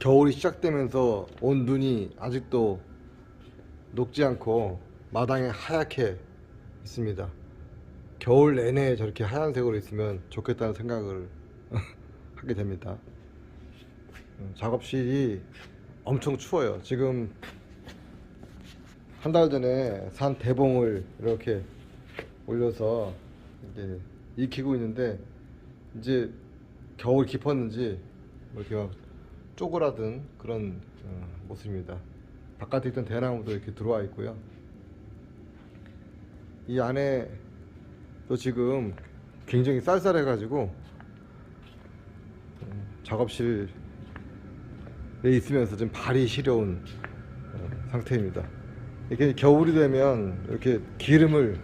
겨울이 시작되면서 온 눈이 아직도 녹지 않고 마당에 하얗게 있습니다. 겨울 내내 저렇게 하얀색으로 있으면 좋겠다는 생각을 하게 됩니다. 음, 작업실이 엄청 추워요. 지금 한 달 전에 산 대봉을 이렇게 올려서 이제 익히고 있는데 이제 겨울 깊었는지 뭐 이렇게 막 쪼그라든 그런 어, 모습입니다. 바깥에 있던 대나무도 이렇게 들어와 있고요. 이 안에 또 지금 굉장히 쌀쌀해가지고 음, 작업실에 있으면서 좀 발이 시려운 어, 상태입니다. 이렇게 겨울이 되면 이렇게 기름을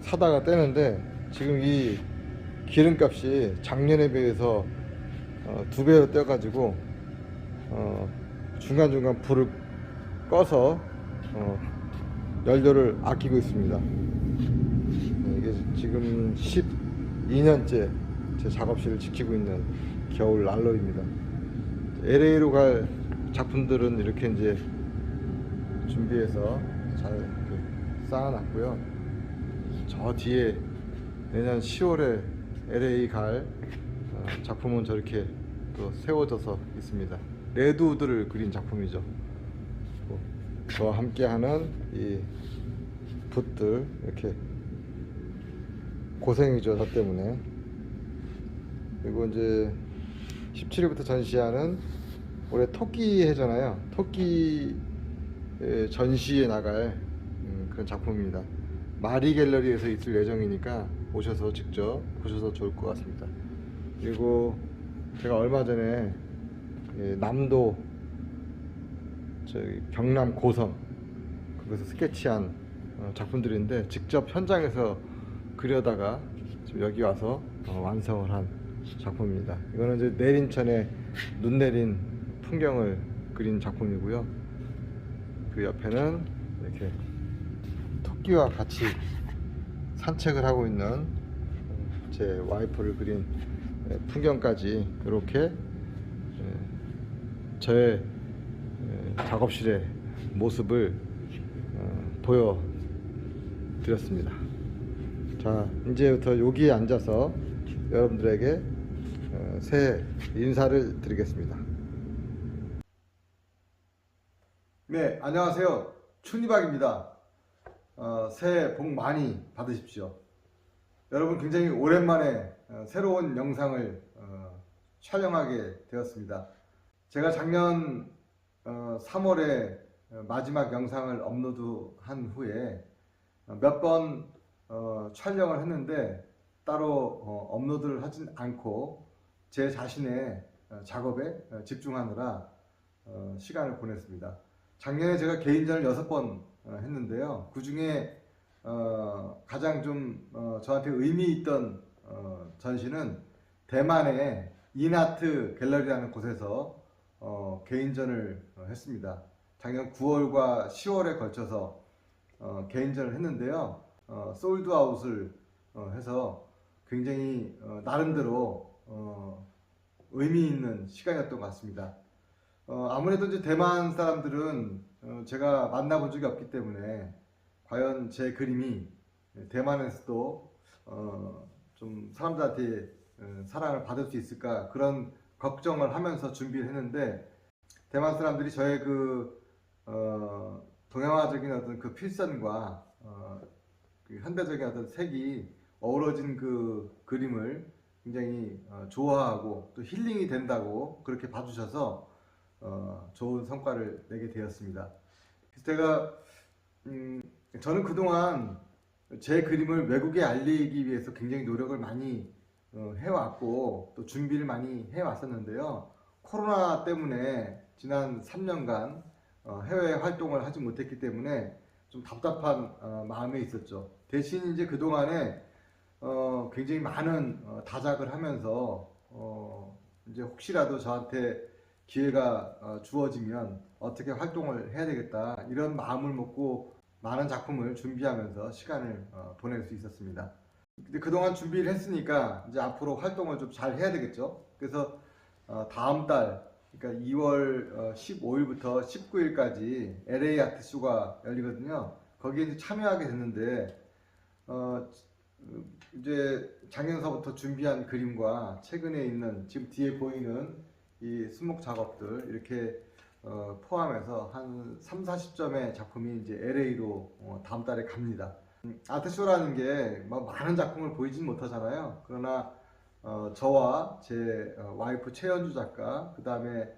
사다가 떼는데 지금 이 기름값이 작년에 비해서 어, 두 배로 떼가지고 어, 중간중간 불을 꺼서 어, 연료를 아끼고 있습니다. 네, 이게 지금 12년째 제 작업실을 지키고 있는 겨울 난로입니다. LA로 갈 작품들은 이렇게 이제 준비해서 잘 쌓아놨고요. 저 뒤에 내년 10월에 LA 갈 어, 작품은 저렇게 또 세워져서 있습니다. 레드우드를 그린 작품이죠. 뭐, 저와 함께하는 이 붓들 이렇게 고생이죠 저 때문에 그리고 이제 17일부터 전시하는 올해 토끼 해잖아요 토끼 에, 전시에 나갈 음, 그런 작품입니다 마리 갤러리에서 있을 예정이니까 오셔서 직접 보셔서 좋을 것 같습니다 그리고 제가 얼마 전에 예, 남도 저기 경남 고성 그것을 스케치한 어, 작품들인데 직접 현장에서 그려다가 지금 여기 와서 어, 완성을 한 작품입니다. 이거는 이제 내린천에 눈 내린 풍경을 그린 작품이고요. 그 옆에는 이렇게 토끼와 같이 산책을 하고 있는 제 와이프를 그린 예, 풍경까지 이렇게 예, 저의 예, 작업실의 모습을 어, 보여드렸습니다. 자, 이제부터 여기에 앉아서 여러분들에게 어, 새해 인사를 드리겠습니다. 네, 안녕하세요. 춘이박입니다. 어, 새해 복 많이 받으십시오. 여러분 굉장히 오랜만에 어, 새로운 영상을 어, 촬영하게 되었습니다. 제가 작년 어, 3월에 마지막 영상을 업로드한 후에 몇번 어, 촬영을 했는데 따로 어, 업로드를 하진 않고 제 자신의 어, 작업에 어, 집중하느라 어, 시간을 보냈습니다. 작년에 제가 개인전을 6번 어, 했는데요. 그 중에 어, 가장 좀 어, 저한테 의미 있던 어, 전시는 대만의 이나트 갤러리라는 곳에서 어, 개인전을 어, 했습니다. 작년 9월과 10월에 걸쳐서 어, 개인전을 했는데요. 어, 솔드아웃을 어, 해서 굉장히 어, 나름대로 어, 의미 있는 시간이었던 것 같습니다. 어, 아무래도 이제 대만 사람들은 어, 제가 만나본 적이 없기 때문에 과연 제 그림이 대만에서도 어, 좀 사람들한테 어, 사랑을 받을 수 있을까 그런 걱정을 하면서 준비를 했는데 대만 사람들이 저의 그 어, 동양화적인 어떤 그 필선과 어, 그 현대적인 어떤 색이 어우러진 그 그림을 굉장히 어, 좋아하고 또 힐링이 된다고 그렇게 봐주셔서 어, 좋은 성과를 내게 되었습니다. 그래서 제가 음, 저는 그동안 제 그림을 외국에 알리기 위해서 굉장히 노력을 많이 어, 해왔고 또 준비를 많이 해왔었는데요. 코로나 때문에 지난 3년간 어, 해외 활동을 하지 못했기 때문에 좀 답답한 어, 마음에 있었죠. 대신 이제 그동안에 어, 굉장히 많은 어, 다작을 하면서 어, 이제 혹시라도 저한테 기회가 어, 주어지면 어떻게 활동을 해야 되겠다 이런 마음을 먹고 많은 작품을 준비하면서 시간을 어, 보낼 수 있었습니다. 근데 그동안 준비를 했으니까 이제 앞으로 활동을 좀 잘 해야 되겠죠. 그래서 어, 다음 달 그러니까 2월 15일부터 19일까지 LA 아트쇼가 열리거든요. 거기에 이제 참여하게 됐는데 어, 이제 작년서부터 준비한 그림과 최근에 있는 지금 뒤에 보이는 이 수목 작업들 이렇게 어, 포함해서 한 3, 40점의 작품이 이제 LA로 어, 다음 달에 갑니다. 음, 아트쇼라는 게뭐 많은 작품을 보이진 못하잖아요. 그러나 어, 저와 제 어, 와이프 최연주 작가, 그 다음에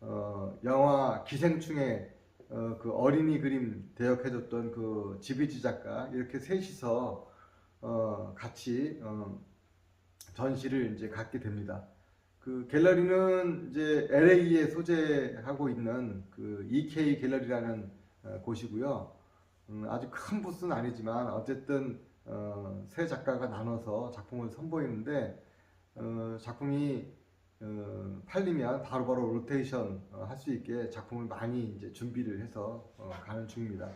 어, 영화 기생충의 어, 그 어린이 그림 대역해줬던 그 지비지 작가 이렇게 셋이서 어, 같이 어, 전시를 이제 갖게 됩니다. 그 갤러리는 이제 LA에 소재하고 있는 그 EK 갤러리라는 어, 곳이고요. 음, 아주 큰 부스는 아니지만 어쨌든 어, 세 작가가 나눠서 작품을 선보이는데 어, 작품이 어, 팔리면 바로바로 로테이션 어, 할수 있게 작품을 많이 이제 준비를 해서 어, 가는 중입니다.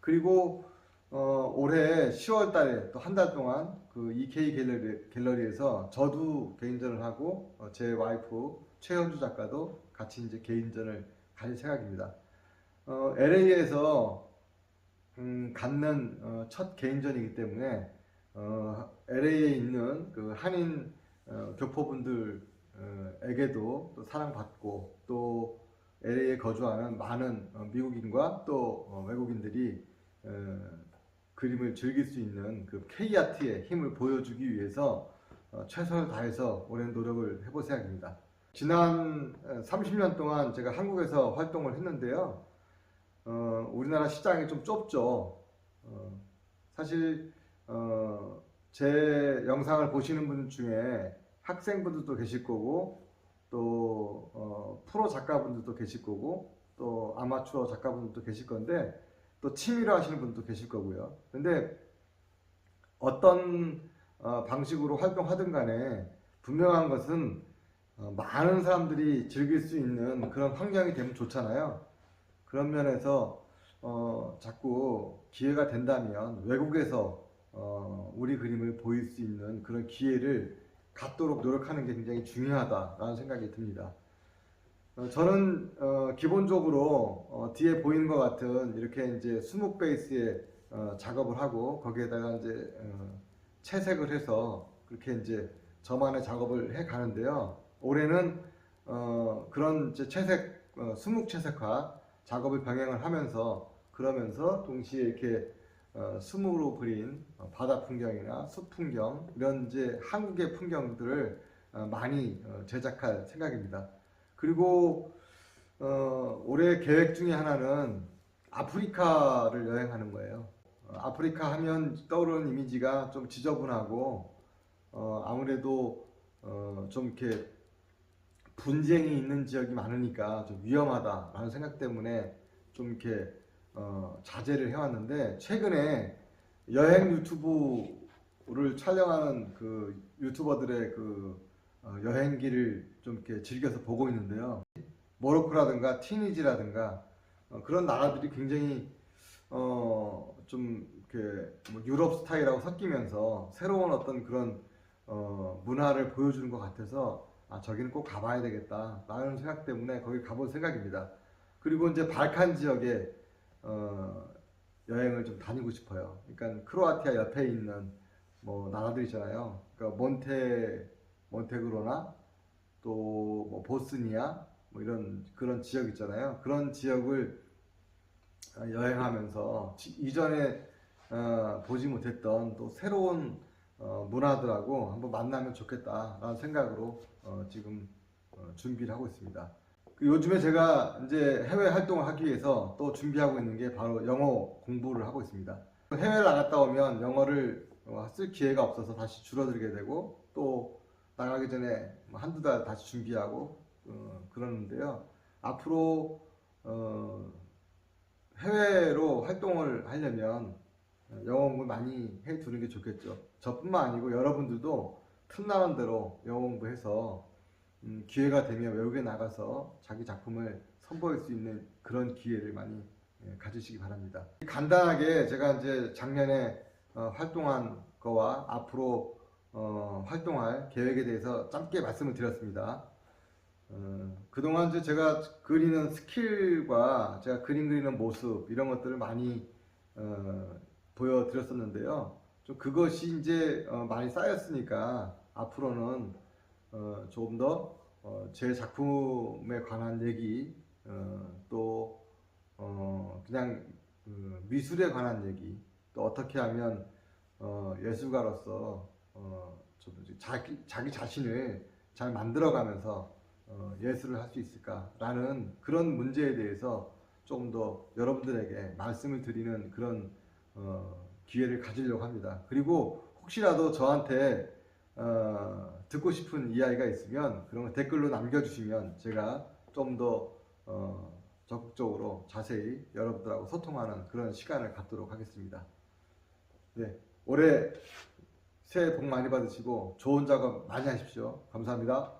그리고 어, 올해 10월 달에 또 한 달 동안 그 EK 갤러리, 갤러리에서 저도 개인전을 하고 어, 제 와이프 최현주 작가도 같이 이제 개인전을 가질 생각입니다. 어, LA에서 음, 갖는 어, 첫 개인전이기 때문에 어, LA에 있는 그 한인 어, 교포분들에게도 또 사랑받고 또 LA에 거주하는 많은 어, 미국인과 또 어, 외국인들이 어, 그림을 즐길 수 있는 그 K아트의 힘을 보여주기 위해서 어, 최선을 다해서 오랜 노력을 해볼 생각입니다. 지난 어, 30년 동안 제가 한국에서 활동을 했는데요. 어, 우리나라 시장이 좀 좁죠. 어, 사실 어, 제 영상을 보시는 분 중에 학생분들도 계실 거고 또 어, 프로 작가분들도 계실 거고 또 아마추어 작가분들도 계실 건데 또 취미로 하시는 분도 계실 거고요. 근데 어떤 어, 방식으로 활동하든 간에 분명한 것은 어, 많은 사람들이 즐길 수 있는 그런 환경이 되면 좋잖아요. 그런 면에서 어, 자꾸 기회가 된다면 외국에서 어, 우리 그림을 보일 수 있는 그런 기회를 갖도록 노력하는 게 굉장히 중요하다라는 생각이 듭니다. 어, 저는 어, 기본적으로 어, 뒤에 보이는 것 같은 이렇게 이제 수묵 베이스에 어, 작업을 하고 거기에다가 이제 어, 채색을 해서 그렇게 이제 저만의 작업을 해 가는데요. 올해는 어, 그런 채색 어, 수묵 채색화 작업을 병행을 하면서 그러면서 동시에 이렇게 어, 수묵으로 그린 어, 바다 풍경이나 숲 풍경 이런 이제 한국의 풍경들을 어, 많이 어, 제작할 생각입니다. 그리고 어, 올해 계획 중에 하나는 아프리카를 여행하는 거예요. 어, 아프리카 하면 떠오르는 이미지가 좀 지저분하고 어, 아무래도 어, 좀 이렇게 분쟁이 있는 지역이 많으니까 좀 위험하다라는 생각 때문에 좀 이렇게 어, 자제를 해왔는데 최근에 여행 유튜브를 촬영하는 그 유튜버들의 그 어, 여행기를 좀 이렇게 즐겨서 보고 있는데요. 모로코라든가 튀니지라든가 어, 그런 나라들이 굉장히 어, 좀 이렇게 뭐 유럽 스타일하고 섞이면서 새로운 어떤 그런 어, 문화를 보여주는 것 같아서 아 저기는 꼭 가봐야 되겠다 라는 생각 때문에 거기 가볼 생각입니다. 그리고 이제 발칸 지역에 어, 여행을 좀 다니고 싶어요. 그러니까 크로아티아 옆에 있는 뭐 나라들 있잖아요. 그러니까 몬테 몬테그로나 또 뭐 보스니아 뭐 이런 그런 지역 있잖아요. 그런 지역을 어, 여행하면서 지- 이전에 어, 보지 못했던 또 새로운 어, 문화들하고 한번 만나면 좋겠다라는 생각으로 어, 지금 어, 준비를 하고 있습니다. 그 요즘에 제가 이제 해외 활동을 하기 위해서 또 준비하고 있는 게 바로 영어 공부를 하고 있습니다. 해외를 나갔다 오면 영어를 어, 쓸 기회가 없어서 다시 줄어들게 되고 또 나가기 전에 뭐 한두 달 다시 준비하고 어, 그러는데요. 앞으로 어, 해외로 활동을 하려면 어, 영어 공부 많이 해 두는 게 좋겠죠. 저뿐만 아니고 여러분들도 틈나는 대로 영어 공부해서 음, 기회가 되면 외국에 나가서 자기 작품을 선보일 수 있는 그런 기회를 많이 예, 가지시기 바랍니다. 간단하게 제가 이제 작년에 어, 활동한 거와 앞으로 어, 활동할 계획에 대해서 짧게 말씀을 드렸습니다. 어, 그동안 제가 그리는 스킬과 제가 그림 그리는 모습 이런 것들을 많이 어, 보여드렸었는데요. 좀 그것이 이제 어, 많이 쌓였으니까 앞으로는 어, 조금 더제 작품에 관한 얘기 어, 또 어, 그냥 그 미술에 관한 얘기 또 어떻게 하면 어, 예술가로서 어, 좀 이제 자기 자기 자신을 잘 만들어가면서 어, 예술을 할 수 있을까라는 그런 문제에 대해서 조금 더 여러분들에게 말씀을 드리는 그런 어, 기회를 가지려고 합니다. 그리고 혹시라도 저한테 어, 듣고 싶은 이야기가 있으면 그런 거 댓글로 남겨주시면 제가 좀더 어, 적극적으로 자세히 여러분들하고 소통하는 그런 시간을 갖도록 하겠습니다. 네, 올해 새해 복 많이 받으시고 좋은 작업 많이 하십시오. 감사합니다.